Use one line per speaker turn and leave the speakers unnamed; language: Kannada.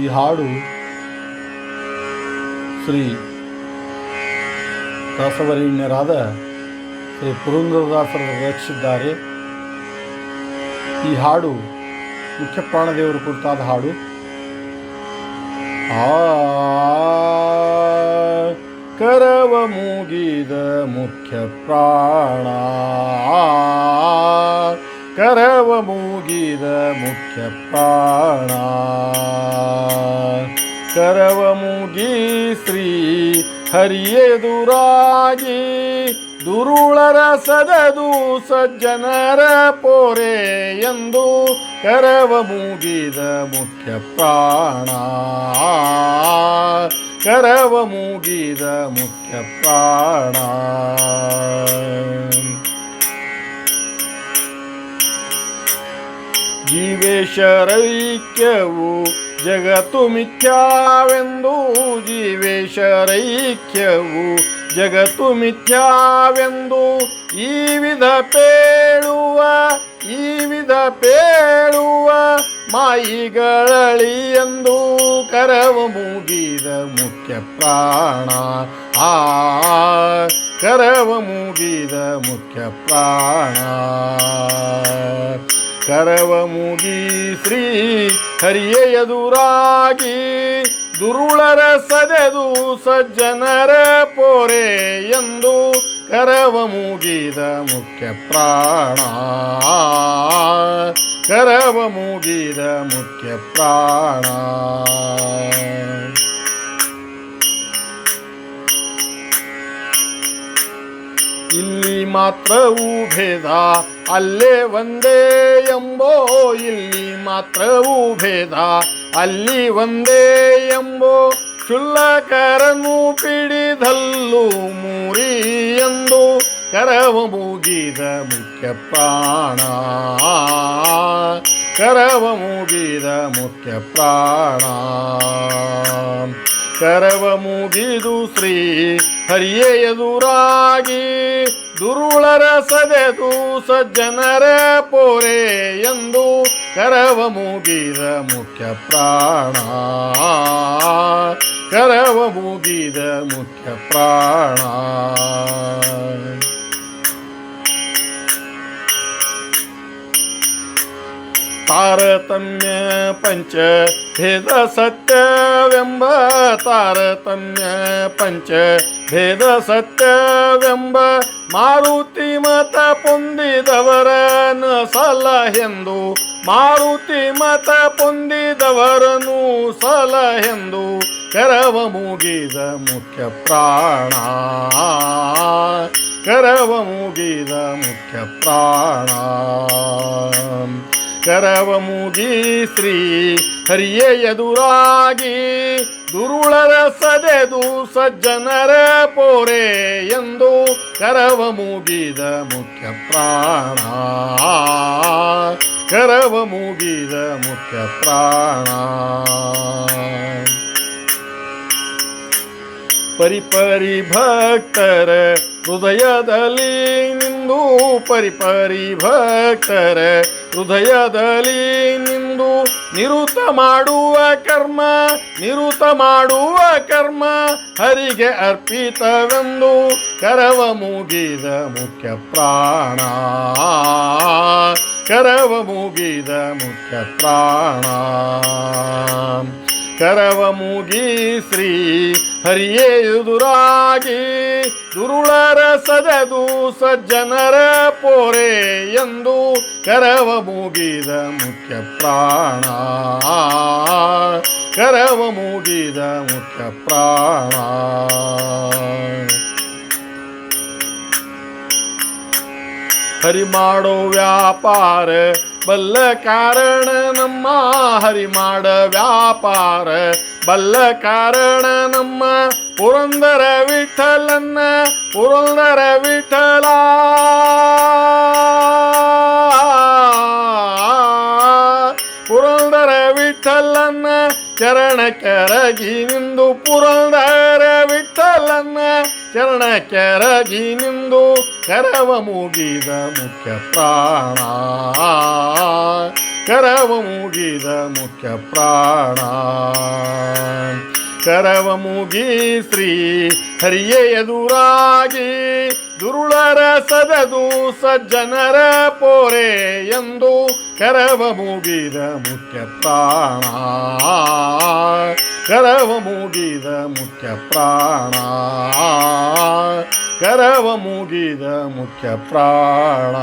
ಈ ಹಾಡು ಶ್ರೀ ದಾಸವರೇಣ್ಯರಾದ ಶ್ರೀ ಪುರಂದರದಾಸರು ರಚಿಸಿದ್ದಾರೆ. ಈ ಹಾಡು ಮುಖ್ಯ ಪ್ರಾಣದೇವರು ಕುರಿತಾದ ಹಾಡು. ಆ ಕರವ ಮುಗಿದ ಮುಖ್ಯ ಪ್ರಾಣ. ಮೂಗಿದ ಮುಖ್ಯ ಪ್ರಾಣ ಕರವ ಮೂಗಿ ಶ್ರೀ ಹರಿಯೆದುರಾಗಿ ದುರುಳರ ಸದದು ಸಜ್ಜನರ ಪೋರೆ ಎಂದು ಕರವ ಮೂಗಿದ ಮುಖ್ಯ ಪ್ರಾಣ ಕರವ ಮೂಗಿದ ಮುಖ್ಯ ಪ್ರಾಣ ಜೀವೇಶರೈಕ್ಯವು ಜಗತ್ತು ಮಿಥ್ಯಾವೆಂದು ಜೀವೇಶರೈಕ್ಯವು ಜಗತ್ತು ಮಿಥ್ಯಾವೆಂದು ಈ ವಿಧ ಪೇಳುವ, ಈ ವಿಧ ಪೇಳುವ ಮಾಯಿಗಳಳಿ ಎಂದು ಕರವು ಮುಗಿದ ಮುಖ್ಯ ಪ್ರಾಣ. ಆ, ಕರವ ಮುಗಿದ ಮುಖ್ಯ ಪ್ರಾಣ. ಕರವ ಮುಗಿ ಶ್ರೀ ಹರಿಯ ಎದುರಾಗಿ ದುರುಳರ ಸದೆದು ಸಜ್ಜನರ ಪೋರೆ ಎಂದು ಕರವ ಮುಗಿದ ಮುಖ್ಯ ಪ್ರಾಣ. ಕರವ ಮುಗಿದ ಮುಖ್ಯ ಪ್ರಾಣ. ಇಲ್ಲಿ ಮಾತ್ರವೂ ಭೇದ, ಅಲ್ಲೇ ಒಂದೇ ಎಂಬೋ, ಇಲ್ಲಿ ಮಾತ್ರವೂ ಭೇದ, ಅಲ್ಲಿ ಒಂದೇ ಎಂಬೋ ಶುಲ್ಲಕರನು ಪಿಡಿದಲ್ಲು ಮೂರಿ ಎಂದು ಕರವ ಮುಗಿದ ಮುಖ್ಯ ಪ್ರಾಣ. ಕರವ ಮುಗಿದ ಮುಖ್ಯ ಪ್ರಾಣ. ಕರವ ಮುಗಿದು ಶ್ರೀ ಹರಿಯ ಎದುರಾಗಿ ದುರುಳರ ಸದೆದು ಸಜ್ಜನರ ಪೋರೆ ಎಂದು ಕರವ ಮುಗಿದ ಮುಖ್ಯ ಪ್ರಾಣ. ಕರವ ಮುಗಿದ ಮುಖ್ಯ ಪ್ರಾಣ. ತಾರತಮ್ಯ ಪಂಚ ಭೇದ ಸತ್ಯವೆಂಬ ತಾರತಮ್ಯ ಪಂಚ ಭೇದ ಸತ್ಯವೆಂಬ ಮಾರುತಿ ಮತ ಪೊಂದಿದವರನ್ನು ಸಲಹೆಂದು, ಮಾರುತಿ ಮತ ಪೊಂದಿದವರನು ಸಲಹೆಂದು ಕರವ ಮುಗಿದ ಮುಖ್ಯ ಪ್ರಾಣ. ಕರವ ಮುಗಿದ ಮುಖ್ಯ ಪ್ರಾಣ. ಕರವ ಮುಗಿ ಶ್ರೀ ಹರಿಯ ಎದುರಾಗಿ ದುರುಳರ ಸದೆದು ಸಜ್ಜನರ ಪೋರೆ ಎಂದು ಕರವ ಮುಗಿದ ಮುಖ್ಯ ಪ್ರಾಣ. ಕರವ ಮುಗಿದ ಮುಖ್ಯ ಪ್ರಾಣ. ಪರಿಪರಿ ಭಕ್ತರ ಹೃದಯದಲ್ಲಿ ನಿಂದು ಪರಿಪರಿ ಭಕ್ತರ ಹೃದಯದಲ್ಲಿ ನಿಂದು ನಿರುತ ಮಾಡುವ ಕರ್ಮ, ನಿರುತ ಮಾಡುವ ಕರ್ಮ, ಹರಿಗೆ ಅರ್ಪಿತವೆಂದು ಕರವ ಮುಗಿದ ಮುಖ್ಯ ಪ್ರಾಣ. ಕರವ ಮುಗಿದ ಮುಖ್ಯ ಪ್ರಾಣ. ಕರವ ಮೂಗಿ ಶ್ರೀ ಹರಿಯೇ ಎದುರಾಗಿ ದುರುಳರ ಸದದು ಸಜ್ಜನರ ಪೋರೆ ಎಂದು ಕರವ ಮೂಗಿದ ಮುಖ್ಯ ಪ್ರಾಣ. ಕರವ ಮೂಗಿದ ಮುಖ್ಯ ಪ್ರಾಣ. ಹರಿ ಮಾಡೋ ವ್ಯಾಪಾರ ಬಲ್ಲ ಕಾರಣ ನಮ್ಮ ಹರಿ ಮಾಡ ವ್ಯಾಪಾರ. ಬಲ್ಲ ಕಾರಣ ನಮ್ಮ ಪುರಂದರ ವಿಠಲನ್ನ, ಪುರಂದರ ವಿಠಲ. ಪುರಂದರ ವಿಠಲನ್ನ ಚರಣ ಕೆರಗಿ ನಿಂದು ಪುರಂದರ ವಿಠಲನ್ನ ಚರಣ ಕೆರಗಿ ನಿಂದು ಕರವ ಮುಗಿದ ಮುಖ್ಯ ಪ್ರಾಣ. ಕರವ ಮುಗಿದ ಮುಖ್ಯ ಪ್ರಾಣ. ಕರವ ಮುಗಿ ಶ್ರೀ ಹರಿಯೇ ಎದುರಾಗಿ ದುರುಳರ ಸದದು ಸಜ್ಜನರ ಪೋರೆ ಎಂದು ಕರವ ಮುಗಿದ ಮುಖ್ಯ ಪ್ರಾಣ. ಕರವ ಮುಗಿದ ಮುಖ್ಯ ಪ್ರಾಣ. ಕರವ ಮುಗಿದ ಮುಖ್ಯ ಪ್ರಾಣ.